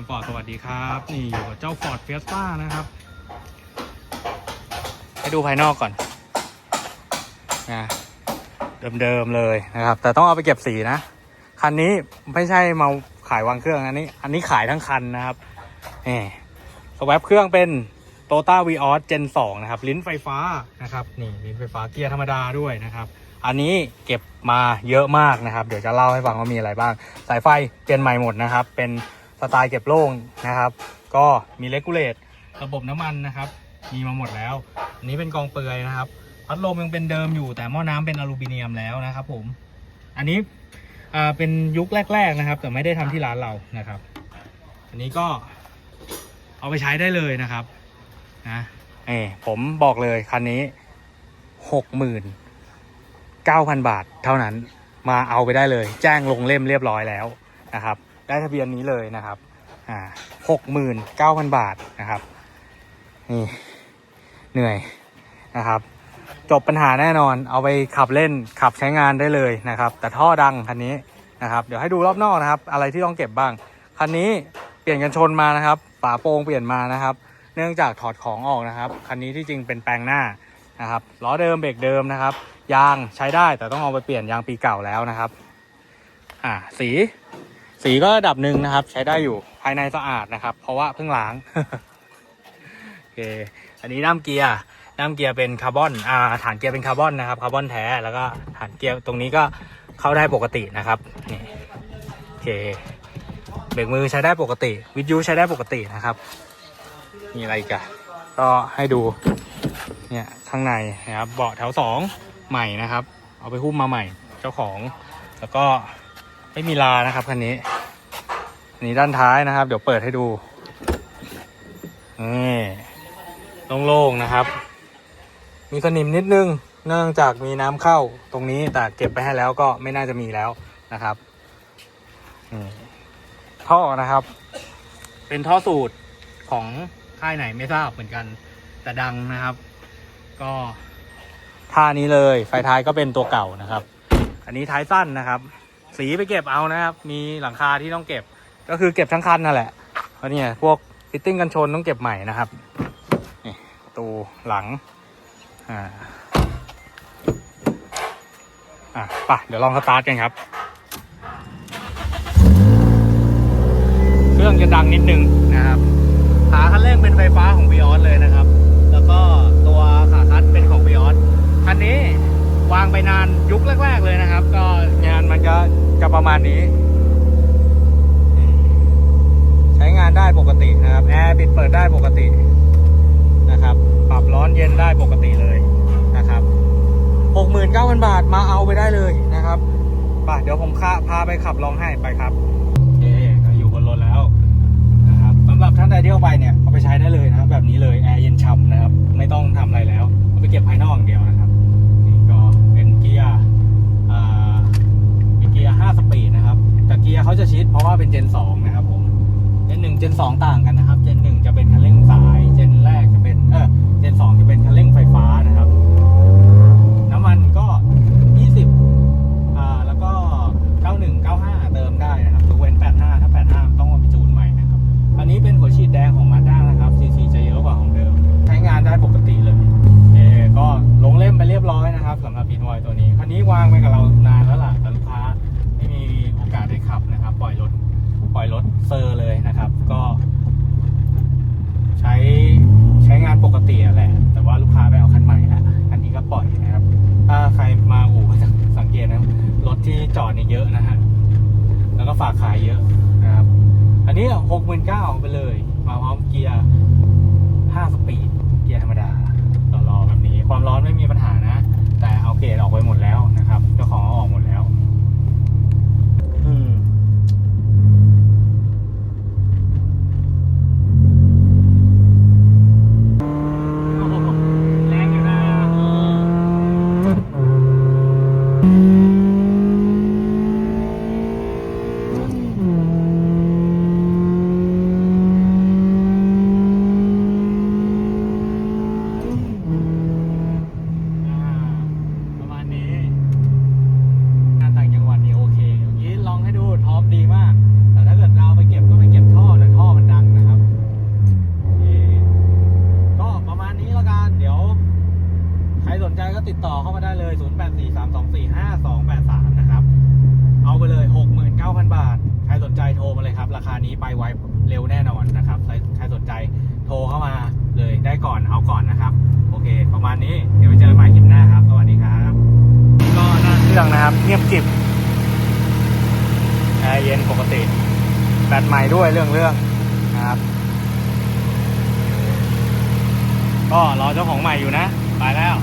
มฟอร์ดสวัสดีครับ นี่อยู่กับเจ้า Ford Fiesta นะครับ ให้ดูภายนอกก่อนนะเดิมๆเลยนะครับ แต่ต้องเอาไปเก็บสีนะ คันนี้ไม่ใช่มาขายวางเครื่องอันนี้ อันนี้ขายทั้งคันนะครับนี่สวปเครื่องเป็น t o ต้า v ีออสเจน2นะครับ ลิ้นไฟฟ้านะครับนี่ลิ้นไฟฟ้าเกียร์ธรรมดาด้วยนะครับ อันนี้เก็บมาเยอะมากนะครับ เดี๋ยวจะเล่าให้ฟังว่ามีอะไรบ้าง สายไฟเปลี่ยนใหม่หมดนะครับ เป็น สไตล์เก็บโล่งนะครับ ก็มีเลกูเลตระบบน้ำมันนะครับ มีมาหมดแล้ว อันนี้เป็นกองเปลือยนะครับพัดลมยังเป็นเดิมอยู่แต่หม้อน้ำเป็นอลูมิเนียมแล้วนะครับ ผม อันนี้อ่าเป็นยุคแรก ๆนะครับ แต่ไม่ได้ทำที่ร้านเรานะครับ อันนี้ก็เอาไปใช้ได้เลยนะครับนะเออผมบอกเลยคันนี้หกหมื่นเก้าพันบาทเท่านั้นมาเอาไปได้เลย แจ้งลงเล่มเรียบร้อยแล้วนะครับ ได้ทะเบียนนี้เลยนะครับอ่าหกหมื่นเก้าพันบาทนะครับ นี่เหนื่อยนะครับ จบปัญหาแน่นอนเอาไปขับเล่นขับใช้งานได้เลยนะครับ แต่ท่อดังคันนี้นะครับ เดี๋ยวให้ดูรอบนอกนะครับ อะไรที่ต้องเก็บบ้างคันนี้เปลี่ยนกันชนมานะครับฝาโปร่งเปลี่ยนมานะครับ เนื่องจากถอดของออกนะครับคันนี้ที่จริงเป็นแปลงหน้านะครับล้อเดิมเบรกเดิมนะครับ ยางใช้ได้แต่ต้องเอาไปเปลี่ยนยางปีเก่าแล้วนะครับ อ่าสี สีก็ระดับหนึ่งนะครับ ใช้ได้อยู่ภายในสะอาดนะครับ เพราะว่าเพิ่งล้างโอเคอันนี้ด้ามเกียร์ด้ามเกียร์เป็นคาร์บอนอ่าฐานเกียร์เป็นคาร์บอนนะครับคาร์บอนแท้แล้วก็ฐานเกียร์ตรงนี้ก็เข้าได้ปกตินะครับนี่โอเคเบรกมือใช้ได้ปกติ วิทยุใช้ได้ปกตินะครับ มีอะไรอีกันก็ให้ดูเนี่ยข้างในนะครับเบาะแถวสองใหม่นะครับ เอาไปหุ้มมาใหม่เจ้าของแล้วก็ ไม่มีลานะครับคันนี้นนี้ด้านท้ายนะครับ เดี๋ยวเปิดให้ดูนี่โล่งๆนะครับ มีสนิมนิดนึง เนื่องจากมีน้ำเข้าตรงนี้แต่เก็บไปให้แล้วก็ไม่น่าจะมีแล้วนะครับท่อนะครับ เป็นท่อสูตรของค่ายไหนไม่ทราบเหมือนกัน แต่ดังนะครับ ก็ท่านี้เลย ไฟท้ายก็เป็นตัวเก่านะครับ อันนี้ท้ายสั้นนะครับ สีไปเก็บเอานะครับ มีหลังคาที่ต้องเก็บ ก็คือเก็บทั้งคันนั่นแหละ เพราะเนี่ยพวกฟิตติ้งกันชนต้องเก็บใหม่นะครับนี่ตูหลัง อ่า อะไปเดี๋ยวลองสตาร์ทกันครับ เครื่องจะดังนิดนึงนะครับ ขาคันเร่งเป็นไฟฟ้าของ v ีออสเลยนะครับ แล้วก็ตัวขาคัดเป็นของ v ีออสคันนี้วางไปนานยุคแรก ๆ เลยนะครับ ก็งานมันก็จะประมาณนี้ ใช้งานได้ปกติ นะครับแอร์ปิดเปิดได้ปกตินะครับ ปรับร้อนเย็นได้ปกติเลยนะครับ69,000 บาทมาเอาไปได้เลยนะครับไปเดี๋ยวผมพาพาไปขับลองให้ไปครับโอเคอยู่บนรถแล้วนะครับสำหรับท่านใดที่เอาไปเนี่ยเอาไปใช้ได้เลยนะครับแบบนี้เลยแอร์เย็นฉ่ำนะครับ ไม่ต้องทำอะไรแล้วเอาไปเก็บภายนอกอย่างเดียวนะครับนี่ก็เป็นเกียร์อ่าเป็นเกียร์ 5 สปีดนะครับแต่เกียร์เขาจะชิดเพราะว่าเป็นเจน 2 สองต่างกันนะครับ เจนหนึ่งจะเป็นคันเร่งสาย เจนแรกจะเป็นเออเจนสองจะเป็นคันเร่งไฟฟ้านะครับ น้ำมันก็ 20อ่าแล้วก็ 91 95 เติมได้นะครับยกเว้น 85 ถ้า 85 ต้องมาไปจูนใหม่นะครับ อันนี้เป็นหัวฉีดแดงของมาด้านะครับ CC จะเยอะกว่าของเดิม ใช้งานได้ปกติเลยโอก็ลงเล่มไปเรียบร้อยนะครับสำหรับอินวอยตัวนี้ คันนี้วางไปกับเรานานแล้วล่ะแต่ลูกค้าไม่มีโอกาสได้ขับนะครับ ปล่อยรถปล่อยรถเซอร์เลยนะครับ ก็ ใช้ใเตียแหละ แต่ว่าลูกค้าไปเอาคันใหม่แล้วอันนี้ก็ปล่อยนะครับ ถ้าใครมาอู่ก็จะสังเกตนะรถที่จอดเนี่ยเยอะนะฮะแล้วก็ฝากขายเยอะนะครับ อันนี้หกหมื่นเก้าไปเลย มาพร้อมเกียร์ห้าสปีดเกียร์ธรรมดาต่อรอแบบนี้ ความร้อนไม่มีปัญหานะ แต่เอาเกรดออกไปหมด ติดต่อเข้ามาได้เลย 0843245283 นะครับ เอาไปเลย 69,000 บาท ใครสนใจโทรมาเลยครับ ราคานี้ไปไวเร็วแน่นอนนะครับ ใครสนใจโทรเข้ามาเลยได้ก่อนเอาก่อนนะครับ โอเค ประมาณนี้ เดี๋ยวไปเจอใหม่คลิปหน้าครับ สวัสดีครับ ก็น่าเรื่องนะครับ เงียบจิบแอร์เย็นปกติแบตใหม่ด้วยเรื่องเรื่องนะครับ ก็รอเจ้าของใหม่อยู่นะ ไปแล้ว